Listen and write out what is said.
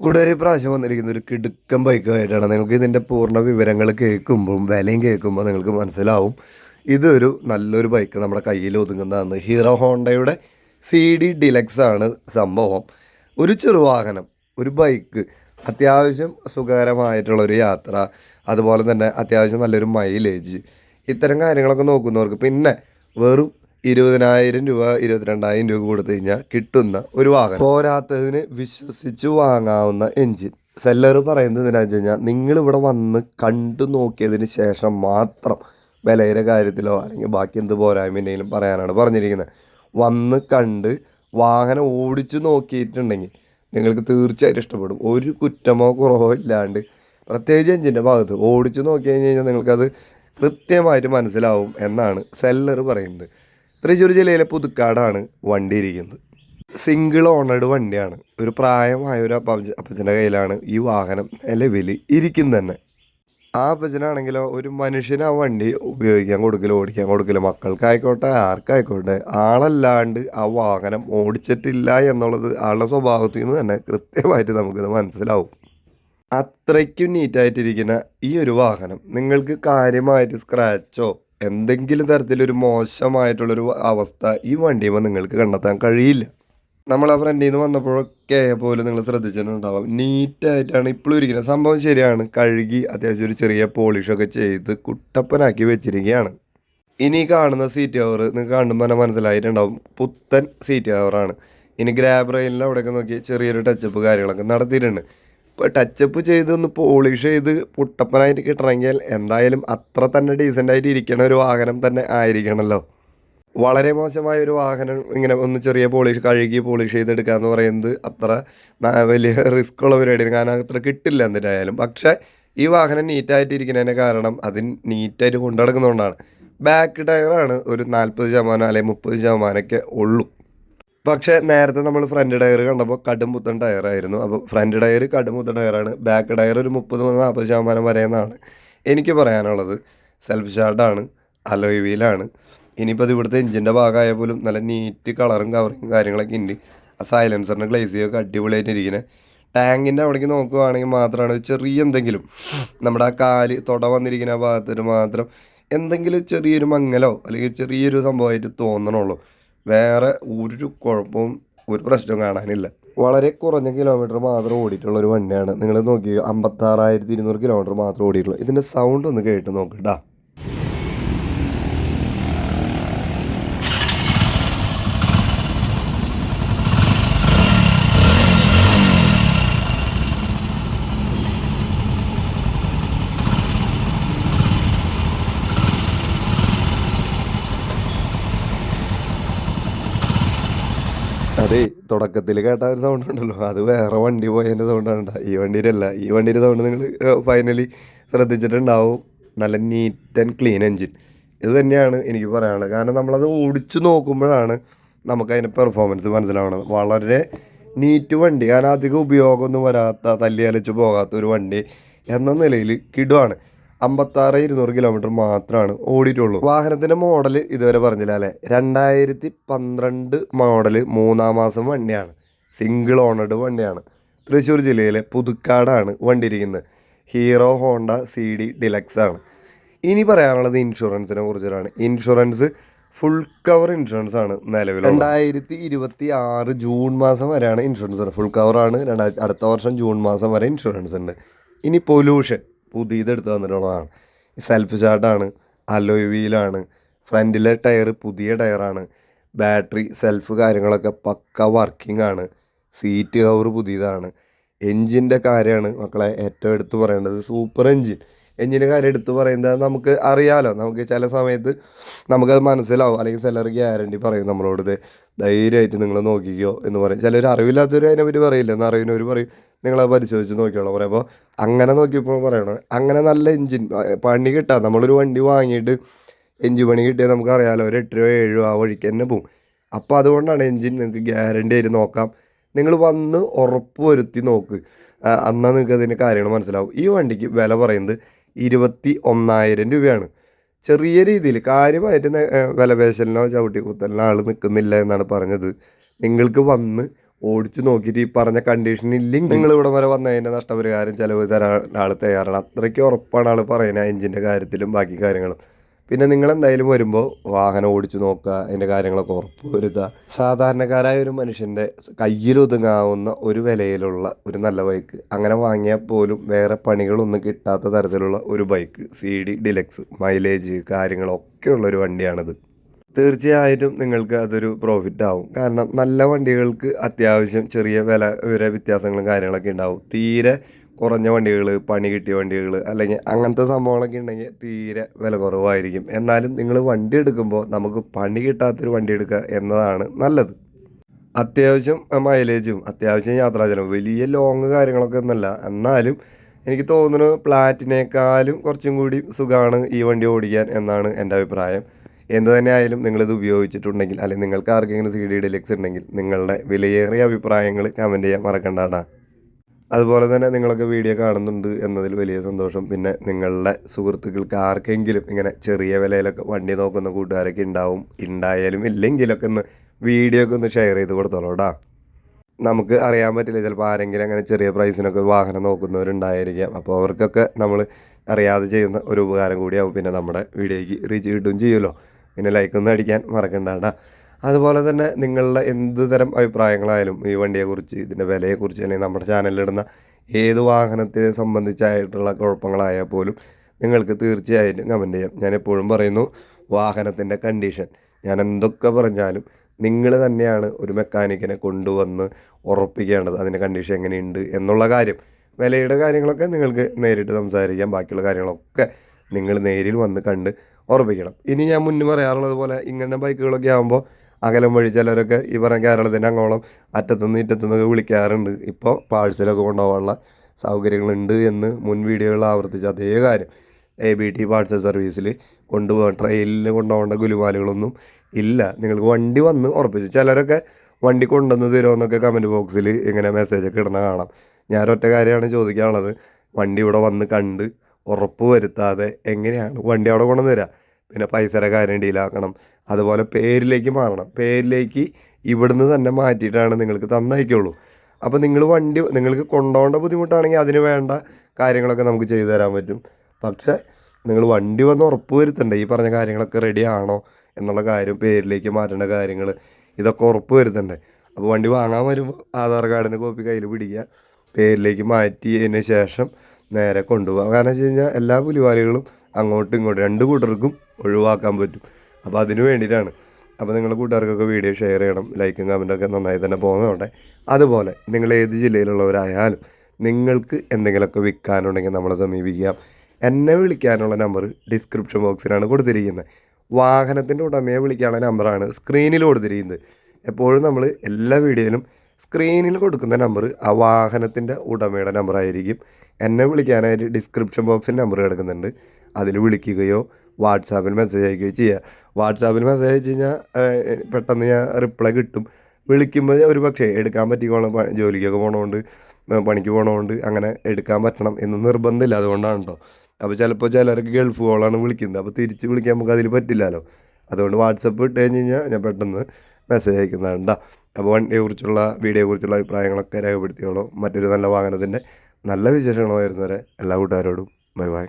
കൂടെ പ്രാവശ്യം വന്നിരിക്കുന്ന ഒരു കിടുക്കൻ ബൈക്കുമായിട്ടാണ് നിങ്ങൾക്ക് ഇതിന്റെ പൂർണ വിവരങ്ങൾ കേൾക്കുമ്പം വിലയും കേൾക്കുമ്പോൾ നിങ്ങൾക്ക് മനസ്സിലാവും. ഇതൊരു നല്ലൊരു ബൈക്ക് നമ്മുടെ കയ്യിൽ ഒതുങ്ങുന്നതാണ്. ഹീറോ ഹോണ്ടയുടെ സി ഡി ഡിലക്സ് ആണ് സംഭവം. ഒരു ചെറുവാഹനം ഒരു ബൈക്ക് അത്യാവശ്യം സുഖകരമായിട്ടുള്ളൊരു യാത്ര അതുപോലെ തന്നെ അത്യാവശ്യം നല്ലൊരു മൈലേജ് ഇത്തരം കാര്യങ്ങളൊക്കെ നോക്കുന്നവർക്ക് പിന്നെ വെറും ഇരുപതിനായിരം രൂപ ഇരുപത്തിരണ്ടായിരം രൂപ കൊടുത്തു കഴിഞ്ഞാൽ കിട്ടുന്ന ഒരു വാഹനം. പോരാത്തതിന് വിശ്വസിച്ച് വാങ്ങാവുന്ന എഞ്ചിൻ സെല്ലർ പറയുന്നത് എന്താണെന്ന് വെച്ച് കഴിഞ്ഞാൽ നിങ്ങളിവിടെ വന്ന് കണ്ടു നോക്കിയതിന് ശേഷം മാത്രം വിലയുടെ കാര്യത്തിലോ അല്ലെങ്കിൽ ബാക്കി എന്ത് പോരായ്മേന്റെങ്കിലും പറയാനാണ് പറഞ്ഞിരിക്കുന്നത്. വന്ന് കണ്ട് വാഹനം ഓടിച്ചു നോക്കിയിട്ടുണ്ടെങ്കിൽ നിങ്ങൾക്ക് തീർച്ചയായിട്ടും ഇഷ്ടപ്പെടും. ഒരു കുറ്റമോ കുറവോ ഇല്ലാണ്ട് പ്രത്യേകിച്ച് എഞ്ചിന്റെ ഭാഗത്ത് ഓടിച്ചു നോക്കി കഴിഞ്ഞ് കഴിഞ്ഞാൽ നിങ്ങൾക്കത് കൃത്യമായിട്ട് മനസ്സിലാവും എന്നാണ് സെല്ലർ പറയുന്നത്. തൃശ്ശൂർ ജില്ലയിലെ പുതുക്കാടാണ് വണ്ടി ഇരിക്കുന്നത്. സിംഗിൾ ഓണേഡ് വണ്ടിയാണ്. ഒരു പ്രായമായ ഒരു അപ്പ അപ്പച്ചന്റെ കയ്യിലാണ് ഈ വാഹനം നിലവിൽ ഇരിക്കുന്നത് തന്നെ ആ അപ്പച്ചനാണെങ്കിലോ ഒരു മനുഷ്യന് ആ വണ്ടി ഉപയോഗിക്കാൻ കൊടുക്കലോ ഓടിക്കാൻ കൊടുക്കലോ മക്കൾക്കായിക്കോട്ടെ ആർക്കായിക്കോട്ടെ ആളല്ലാണ്ട് ആ വാഹനം ഓടിച്ചിട്ടില്ല എന്നുള്ളത് ആളുടെ സ്വഭാവത്തിൽ നിന്ന് തന്നെ കൃത്യമായിട്ട് നമുക്കത് മനസ്സിലാവും. അത്രയ്ക്കും നീറ്റായിട്ടിരിക്കുന്ന ഈ ഒരു വാഹനം നിങ്ങൾക്ക് കാര്യമായിട്ട് സ്ക്രാച്ചോ എന്തെങ്കിലും തരത്തിലൊരു മോശമായിട്ടുള്ളൊരു അവസ്ഥ ഈ വണ്ടിയുമ്പോൾ നിങ്ങൾക്ക് കണ്ടെത്താൻ കഴിയില്ല. നമ്മൾ ആ ഫ്രണ്ടിൽ നിന്ന് വന്നപ്പോഴൊക്കെ പോലും നിങ്ങൾ ശ്രദ്ധിച്ചിട്ടുണ്ടാവാം. നീറ്റായിട്ടാണ് ഇപ്പോഴും ഇരിക്കുന്നത്. സംഭവം ശരിയാണ്. കഴുകി അത്യാവശ്യം ഒരു ചെറിയ പോളിഷൊക്കെ ചെയ്ത് കുട്ടപ്പനാക്കി വെച്ചിരിക്കുകയാണ്. ഇനി കാണുന്ന സീറ്റ് കവർ നിങ്ങൾക്ക് കാണുമ്പോൾ തന്നെ മനസ്സിലായിട്ടുണ്ടാവും. പുത്തൻ സീറ്റ് കവറാണ് ഇനി ഗ്രാബ് റെയിലിന്റെ അവിടെയൊക്കെ നോക്കി ചെറിയൊരു ടച്ചപ്പ് കാര്യങ്ങളൊക്കെ നടത്തിയിട്ടുണ്ട്. ടച്ചപ്പ് ചെയ്ത് ഒന്ന് പോളിഷ് ചെയ്ത് പുട്ടപ്പനായിട്ട് കിട്ടണമെങ്കിൽ എന്തായാലും അത്ര തന്നെ ഡീസന്റായിട്ട് ഇരിക്കണ ഒരു വാഹനം തന്നെ ആയിരിക്കണമല്ലോ വളരെ മോശമായ ഒരു വാഹനം ഇങ്ങനെ ഒന്ന് ചെറിയ പോളിഷ് കഴുകി പോളിഷ് ചെയ്തെടുക്കുക എന്ന് പറയുന്നത് അത്ര വലിയ റിസ്ക് ഉള്ള പരിപാടിയാണ് കാരണം അത്ര കിട്ടില്ല എന്തായാലും. പക്ഷേ ഈ വാഹനം നീറ്റായിട്ട് ഇരിക്കുന്നതിന് കാരണം അത് നീറ്റായിട്ട് കൊണ്ടു നടക്കുന്നതുകൊണ്ടാണ് ബാക്ക് ടയറാണ് ഒരു നാൽപ്പത് ശതമാനം അല്ലെങ്കിൽ മുപ്പത് ശതമാനമൊക്കെ ഉള്ളൂ. പക്ഷേ നേരത്തെ നമ്മൾ ഫ്രണ്ട് ടയർ കണ്ടപ്പോൾ കടും പുത്തൻ ടയറായിരുന്നു അപ്പോൾ ഫ്രണ്ട് ടയർ കടും പുത്തൻ ടയറാണ് ബാക്ക് ടയർ ഒരു മുപ്പത് മുതൽ നാൽപ്പത് ശതമാനം വരെ എന്നാണ് എനിക്ക് പറയാനുള്ളത്. സെൽഫ് ഷാർട്ടാണ് അലോയ് വീലാണ് ഇനിയിപ്പോൾ അത് ഇവിടുത്തെ എഞ്ചിന്റെ ഭാഗമായ പോലും നല്ല നീറ്റ് കളറും കവറിങ്ങും കാര്യങ്ങളൊക്കെ ഉണ്ട്. ആ സൈലൻസറിന്റെ ഗ്ലേസിയൊക്കെ അടിപൊളിയായിട്ട് ഇരിക്കുന്നത് ടാങ്കിന്റെ അവിടേക്ക് നോക്കുവാണെങ്കിൽ മാത്രമാണ് ചെറിയ എന്തെങ്കിലും നമ്മുടെ ആ കാൽ തുട വന്നിരിക്കുന്ന ഭാഗത്തിന് മാത്രം എന്തെങ്കിലും ചെറിയൊരു മങ്ങലോ അല്ലെങ്കിൽ ചെറിയൊരു സംഭവമായിട്ട് തോന്നണുള്ളൂ. വേറെ ഒരു കുഴപ്പവും ഒരു പ്രശ്നവും കാണാനില്ല. വളരെ കുറഞ്ഞ കിലോമീറ്റർ മാത്രം ഓടിയിട്ടുള്ള ഒരു വണ്ടിയാണ്. നിങ്ങൾ നോക്കി അമ്പത്താറായിരത്തി ഇരുന്നൂറ് കിലോമീറ്റർ മാത്രം ഓടിയിട്ടുള്ളൂ. ഇതിന്റെ സൗണ്ട് ഒന്ന് കേട്ട് നോക്കട്ടാ അതെ തുടക്കത്തിൽ കേട്ട ഒരു സൗണ്ട് ഉണ്ടല്ലോ. അത് വേറെ വണ്ടി പോയതിന്റെ സൗണ്ടാണ്. ഈ വണ്ടിയിലല്ല ഈ വണ്ടിയുടെ സൗണ്ട് നിങ്ങൾ ഫൈനലി ശ്രദ്ധിച്ചിട്ടുണ്ടാവും. നല്ല നീറ്റ് ആൻഡ് ക്ലീൻ എൻജിൻ ഇത് തന്നെയാണ് എനിക്ക് പറയാനുള്ളത്. കാരണം നമ്മളത് ഓടിച്ചു നോക്കുമ്പോഴാണ് നമുക്ക് അതിന്റെ പെർഫോമൻസ് മനസ്സിലാവുന്നത് വളരെ നീറ്റ് വണ്ടി. കാരണം അധികം ഉപയോഗമൊന്നും വരാത്ത തല്ലി അലച്ച് പോകാത്ത ഒരു വണ്ടി എന്ന നിലയിൽ കിടുവാണ്. അമ്പത്താറ് ഇരുന്നൂറ് കിലോമീറ്റർ മാത്രമാണ് ഓടിയിട്ടുള്ളൂ. വാഹനത്തിന്റെ മോഡൽ ഇതുവരെ പറഞ്ഞില്ല അല്ലേ? രണ്ടായിരത്തി പന്ത്രണ്ട് മോഡൽ മൂന്നാം മാസം വണ്ടിയാണ്. സിംഗിൾ ഓണഡ് വണ്ടിയാണ്. തൃശ്ശൂർ ജില്ലയിലെ പുതുക്കാടാണ് വണ്ടി ഇരിക്കുന്നത് Hero Honda C D deluxe ആണ്. ഇനി പറയാനുള്ളത് ഇൻഷുറൻസിനെ കുറിച്ചിട്ടാണ്. ഇൻഷുറൻസ് ഫുൾ കവർ ഇൻഷുറൻസ് ആണ് നിലവിൽ രണ്ടായിരത്തി ഇരുപത്തി ആറ് ജൂൺ മാസം വരെയാണ് ഇൻഷുറൻസ് ഫുൾ കവറാണ് രണ്ടായിരത്തി അടുത്ത വർഷം ജൂൺ മാസം വരെ ഇൻഷുറൻസ് ഉണ്ട്. ഇനി പൊല്യൂഷൻ പുതിയത് എടുത്ത് വന്നിട്ടുള്ളതാണ് സെൽഫ് ചാർട്ടാണ് അലോയ് വീലാണ് ഫ്രണ്ടിലെ ടയർ പുതിയ ടയറാണ് ബാറ്ററി സെൽഫ് കാര്യങ്ങളൊക്കെ പക്ക വർക്കിംഗ് ആണ് സീറ്റ് കവർ പുതിയതാണ്. എൻജിന്റെ കാര്യമാണ് മക്കളെ ഏറ്റവും എടുത്തു പറയേണ്ടത്. സൂപ്പർ എൻജിൻ എൻജിന്റെ കാര്യം എടുത്തു പറയുന്നത് നമുക്ക് അറിയാലോ. നമുക്ക് ചില സമയത്ത് നമുക്കത് മനസ്സിലാവും. അല്ലെങ്കിൽ ചിലർ ഗ്യാരണ്ടി പറയും നമ്മളോട് ധൈര്യമായിട്ട് നിങ്ങൾ നോക്കിക്കോ എന്ന് പറയും. ചിലർ അറിവില്ലാത്തവർ അതിനെപ്പറ്റി പറയില്ല. എന്ന് അറിയുന്നവർ പറയും നിങ്ങളത് പരിശോധിച്ച് നോക്കിയോളാം പറയുമ്പോൾ അങ്ങനെ നോക്കിയപ്പോൾ പറയണം അങ്ങനെ നല്ല എഞ്ചിൻ പണി കിട്ടാം. നമ്മളൊരു വണ്ടി വാങ്ങിയിട്ട് എഞ്ചിൻ പണി കിട്ടിയാൽ നമുക്കറിയാമല്ലോ ഒരു എട്ട് രൂപ ഏഴ് ആ വഴിക്ക് തന്നെ പോവും. അപ്പോൾ അതുകൊണ്ടാണ് എഞ്ചിൻ നിങ്ങൾക്ക് ഗ്യാരണ്ടി ആയിട്ട് നോക്കാം. നിങ്ങൾ വന്ന് ഉറപ്പ് വരുത്തി നോക്ക്. അന്നാ നിങ്ങൾക്ക് അതിന്റെ കാര്യങ്ങൾ മനസ്സിലാവും. ഈ വണ്ടിക്ക് വില പറയുന്നത് ഇരുപത്തി ഒന്നായിരം രൂപയാണ്. ചെറിയ രീതിയിൽ കാര്യമായിട്ട് വിലപേശലിനോ ചവിട്ടി കുത്തലിനോ ആൾ നിൽക്കുന്നില്ല എന്നാണ് പറഞ്ഞത്. നിങ്ങൾക്ക് വന്ന് ഓടിച്ചു നോക്കിയിട്ട് ഈ പറഞ്ഞ കണ്ടീഷൻ ഇല്ലെങ്കിൽ നിങ്ങൾ ഇവിടെ വരെ വന്നതിന്റെ നഷ്ടപരിഹാരം ചിലവ് തരാൻ ആൾ തയ്യാറാണ്. അത്രയ്ക്ക് ഉറപ്പാണ് ആൾ പറയുന്നത് എഞ്ചിന്റെ കാര്യത്തിലും ബാക്കി കാര്യങ്ങളും. പിന്നെ നിങ്ങൾ എന്തായാലും വരുമ്പോൾ വാഹനം ഓടിച്ചു നോക്കുക അതിന്റെ കാര്യങ്ങളൊക്കെ ഉറപ്പ് വരുത്തുക. സാധാരണക്കാരായ ഒരു മനുഷ്യന്റെ കയ്യിലൊതുങ്ങാവുന്ന ഒരു വിലയിലുള്ള ഒരു നല്ല ബൈക്ക് അങ്ങനെ വാങ്ങിയാൽ പോലും വേറെ പണികളൊന്നും കിട്ടാത്ത തരത്തിലുള്ള ഒരു bike C D deluxe mileage കാര്യങ്ങളൊക്കെ ഒരു വണ്ടിയാണിത്. തീർച്ചയായിട്ടും നിങ്ങൾക്ക് അതൊരു പ്രോഫിറ്റ് ആവും. കാരണം നല്ല വണ്ടികൾക്ക് അത്യാവശ്യം ചെറിയ വില വില വ്യത്യാസങ്ങളും കാര്യങ്ങളൊക്കെ ഉണ്ടാവും. തീരെ കുറഞ്ഞ വണ്ടികൾ പണി കിട്ടിയ വണ്ടികൾ അല്ലെങ്കിൽ അങ്ങനത്തെ സംഭവങ്ങളൊക്കെ ഉണ്ടെങ്കിൽ തീരെ വില കുറവായിരിക്കും. എന്നാലും നിങ്ങൾ വണ്ടി എടുക്കുമ്പോൾ നമുക്ക് പണി കിട്ടാത്തൊരു വണ്ടി എടുക്കുക എന്നതാണ് നല്ലത്. അത്യാവശ്യം മൈലേജും അത്യാവശ്യം യാത്രാചലവും വലിയ ലോങ് കാര്യങ്ങളൊക്കെ ഒന്നല്ല. എന്നാലും എനിക്ക് തോന്നുന്നു പ്ലാറ്റിനേക്കാളും കുറച്ചും കൂടി സുഖമാണ് ഈ വണ്ടി ഓടിക്കാൻ എന്നാണ് എന്റെ അഭിപ്രായം. എന്ത് തന്നെ ആയാലും നിങ്ങളിത് ഉപയോഗിച്ചിട്ടുണ്ടെങ്കിൽ അല്ലെങ്കിൽ നിങ്ങൾക്ക് ആർക്കെങ്കിലും സി ഡി ഡിലക്സ് ഉണ്ടെങ്കിൽ നിങ്ങളുടെ വിലയേറിയ അഭിപ്രായങ്ങൾ കമന്റ് ചെയ്യാൻ മറക്കണ്ടാടാ അതുപോലെ തന്നെ നിങ്ങളൊക്കെ വീഡിയോ കാണുന്നുണ്ട് എന്നതിൽ വലിയ സന്തോഷം. പിന്നെ നിങ്ങളുടെ സുഹൃത്തുക്കൾക്ക് ആർക്കെങ്കിലും ഇങ്ങനെ ചെറിയ വിലയിലൊക്കെ വണ്ടി നോക്കുന്ന കൂട്ടുകാരൊക്കെ ഉണ്ടാവും ഉണ്ടായാലും ഇല്ലെങ്കിലൊക്കെ ഒന്ന് വീഡിയോ ഒക്കെ ഒന്ന് ഷെയർ ചെയ്ത് കൊടുത്തോളൂടാ. നമുക്ക് അറിയാൻ പറ്റില്ല ചിലപ്പോൾ ആരെങ്കിലും അങ്ങനെ ചെറിയ പ്രൈസിനൊക്കെ വാഹനം നോക്കുന്നവരുണ്ടായിരിക്കാം. അപ്പോൾ അവർക്കൊക്കെ നമ്മൾ അറിയാതെ ചെയ്യുന്ന ഒരു ഉപകാരം കൂടിയാവും പിന്നെ നമ്മുടെ വീഡിയോയ്ക്ക് റീച്ച് കിട്ടുകയും ചെയ്യുമല്ലോ. പിന്നെ ലൈക്ക് ഒന്നും അടിക്കാൻ മറക്കണ്ടാണ്ട. അതുപോലെ തന്നെ നിങ്ങളുടെ എന്ത് തരം അഭിപ്രായങ്ങളായാലും ഈ വണ്ടിയെക്കുറിച്ച് ഇതിന്റെ വിലയെക്കുറിച്ച് അല്ലെങ്കിൽ നമ്മുടെ ചാനലിലിടുന്ന ഏത് വാഹനത്തെ സംബന്ധിച്ചായിട്ടുള്ള കുഴപ്പങ്ങളായാൽ പോലും നിങ്ങൾക്ക് തീർച്ചയായിട്ടും കമന്റ് ചെയ്യാം. ഞാൻ എപ്പോഴും പറയുന്നു വാഹനത്തിന്റെ കണ്ടീഷൻ ഞാൻ എന്തൊക്കെ പറഞ്ഞാലും നിങ്ങൾ തന്നെയാണ് ഒരു മെക്കാനിക്കിനെ കൊണ്ടുവന്ന് ഉറപ്പിക്കേണ്ടത്. അതിന്റെ കണ്ടീഷൻ എങ്ങനെയുണ്ട് എന്നുള്ള കാര്യം. വിലയുടെ കാര്യങ്ങളൊക്കെ നിങ്ങൾക്ക് നേരിട്ട് സംസാരിക്കാം. ബാക്കിയുള്ള കാര്യങ്ങളൊക്കെ നിങ്ങൾ നേരിൽ വന്ന് കണ്ട് ഉറപ്പിക്കണം. ഇനി ഞാൻ മുന്നേ പറയാറുള്ളത് പോലെ ഇങ്ങനെ ബൈക്കുകളൊക്കെ ആകുമ്പോൾ അകലം വഴി ചിലരൊക്കെ ഈ പറഞ്ഞ കേരളത്തിന്റെ അങ്ങോളം അറ്റത്തുനിന്ന് ഇറ്റത്തുനിന്നൊക്കെ വിളിക്കാറുണ്ട്. ഇപ്പോൾ പാഴ്സലൊക്കെ കൊണ്ടുപോകാനുള്ള സൗകര്യങ്ങളുണ്ട് എന്ന് മുൻ വീഡിയോകളിൽ ആവർത്തിച്ച അതേ കാര്യം. എ ബി ടി പാഴ്സൽ സർവീസിൽ കൊണ്ടുപോകാൻ ട്രെയിനിൽ കൊണ്ടുപോകേണ്ട ഗുലുമാലുകളൊന്നും ഇല്ല. നിങ്ങൾക്ക് വണ്ടി വന്ന് ഉറപ്പിച്ച് ചിലരൊക്കെ വണ്ടി കൊണ്ടുവന്ന് തരുമെന്നൊക്കെ കമന്റ് ബോക്സിൽ ഇങ്ങനെ മെസ്സേജൊക്കെ ഇടുന്ന കാണാം. ഞാനൊറ്റ കാര്യമാണ് ചോദിക്കാനുള്ളത്. വണ്ടി ഇവിടെ വന്ന് കണ്ട് ഉറപ്പ് വരുത്താതെ എങ്ങനെയാണ് വണ്ടി അവിടെ കൊണ്ടുവന്ന് തരാം. പിന്നെ പൈസയുടെ കാര്യം ഡീലാക്കണം അതുപോലെ പേരിലേക്ക് മാറണം. പേരിലേക്ക് ഇവിടുന്ന് തന്നെ മാറ്റിയിട്ടാണ് നിങ്ങൾക്ക് തന്നയക്കുള്ളൂ. അപ്പോൾ നിങ്ങൾ വണ്ടി നിങ്ങൾക്ക് കൊണ്ടുപോകേണ്ട ബുദ്ധിമുട്ടാണെങ്കിൽ അതിന് വേണ്ട കാര്യങ്ങളൊക്കെ നമുക്ക് ചെയ്തു തരാൻ പറ്റും. പക്ഷേ നിങ്ങൾ വണ്ടി വന്ന് ഉറപ്പ് വരുത്തണ്ടേ? ഈ പറഞ്ഞ കാര്യങ്ങളൊക്കെ റെഡി ആണോ എന്നുള്ള കാര്യം പേരിലേക്ക് മാറ്റേണ്ട കാര്യങ്ങൾ ഇതൊക്കെ ഉറപ്പ് വരുത്തണ്ടേ? അപ്പോൾ വണ്ടി വാങ്ങാൻ വരുമ്പോൾ ആധാർ കാർഡിന്റെ കോപ്പി കയ്യിൽ പിടിക്കുക. പേരിലേക്ക് മാറ്റിയതിന് ശേഷം നേരെ കൊണ്ടുപോകാം. കാരണം വെച്ച് കഴിഞ്ഞാൽ എല്ലാ പുലിവാലികളും അങ്ങോട്ടും ഇങ്ങോട്ടും രണ്ട് കൂട്ടർക്കും ഒഴിവാക്കാൻ പറ്റും. അപ്പോൾ അതിന് വേണ്ടിയിട്ടാണ്. അപ്പോൾ നിങ്ങളുടെ കൂട്ടുകാർക്കൊക്കെ വീഡിയോ ഷെയർ ചെയ്യണം ലൈക്കും കമന്റൊക്കെ നന്നായി തന്നെ പോകുന്നതുകൊണ്ട് അതുപോലെ നിങ്ങൾ ഏത് ജില്ലയിലുള്ളവരായാലും നിങ്ങൾക്ക് എന്തെങ്കിലുമൊക്കെ വിൽക്കാനുണ്ടെങ്കിൽ നമ്മളെ സമീപിക്കാം. എന്നെ വിളിക്കാനുള്ള നമ്പർ ഡിസ്ക്രിപ്ഷൻ ബോക്സിലാണ് കൊടുത്തിരിക്കുന്നത്. വാഹനത്തിന്റെ ഉടമയെ വിളിക്കാനുള്ള നമ്പറാണ് സ്ക്രീനിൽ കൊടുത്തിരിക്കുന്നത്. എപ്പോഴും നമ്മൾ എല്ലാ വീഡിയോയിലും സ്ക്രീനിൽ കൊടുക്കുന്ന നമ്പർ ആ വാഹനത്തിന്റെ ഉടമയുടെ നമ്പറായിരിക്കും. എന്നെ വിളിക്കാനായിട്ട് ഡിസ്ക്രിപ്ഷൻ ബോക്സിൽ നമ്പർ കിടക്കുന്നുണ്ട്. അതിൽ വിളിക്കുകയോ വാട്സാപ്പിൽ മെസ്സേജ് അയക്കുകയോ ചെയ്യുക വാട്സാപ്പിൽ മെസ്സേജ് അയച്ചു കഴിഞ്ഞാൽ പെട്ടെന്ന് ഞാൻ റിപ്ലൈ കിട്ടും. വിളിക്കുമ്പോൾ ഒരു പക്ഷേ എടുക്കാൻ പറ്റിക്കോളാം ജോലിക്കൊക്കെ പോകണമുണ്ട് പണിക്ക് പോകണമുണ്ട് അങ്ങനെ എടുക്കാൻ പറ്റണം എന്ന് നിർബന്ധമില്ല. അതുകൊണ്ടാണ് കേട്ടോ അപ്പോൾ ചിലപ്പോൾ ചിലർക്ക് ഗൾഫ് കോളാണ് വിളിക്കുന്നത്. അപ്പോൾ തിരിച്ച് വിളിക്കാൻ നമുക്ക് അതിൽ പറ്റില്ലല്ലോ അതുകൊണ്ട് വാട്സപ്പ് ഇട്ട് കഴിഞ്ഞ് കഴിഞ്ഞാൽ ഞാൻ പെട്ടെന്ന് മെസ്സേജ് അയക്കുന്നതാണ് അപ്പോൾ വണ്ടിയെക്കുറിച്ചുള്ള വീഡിയോയെക്കുറിച്ചുള്ള അഭിപ്രായങ്ങളൊക്കെ രേഖപ്പെടുത്തിയോളൂ മറ്റൊരു നല്ല വാഹനത്തിന്റെ നല്ല വിശേഷങ്ങൾ വരുന്നവരെ എല്ലാ കൂട്ടുകാരോടും ബൈ ബൈ.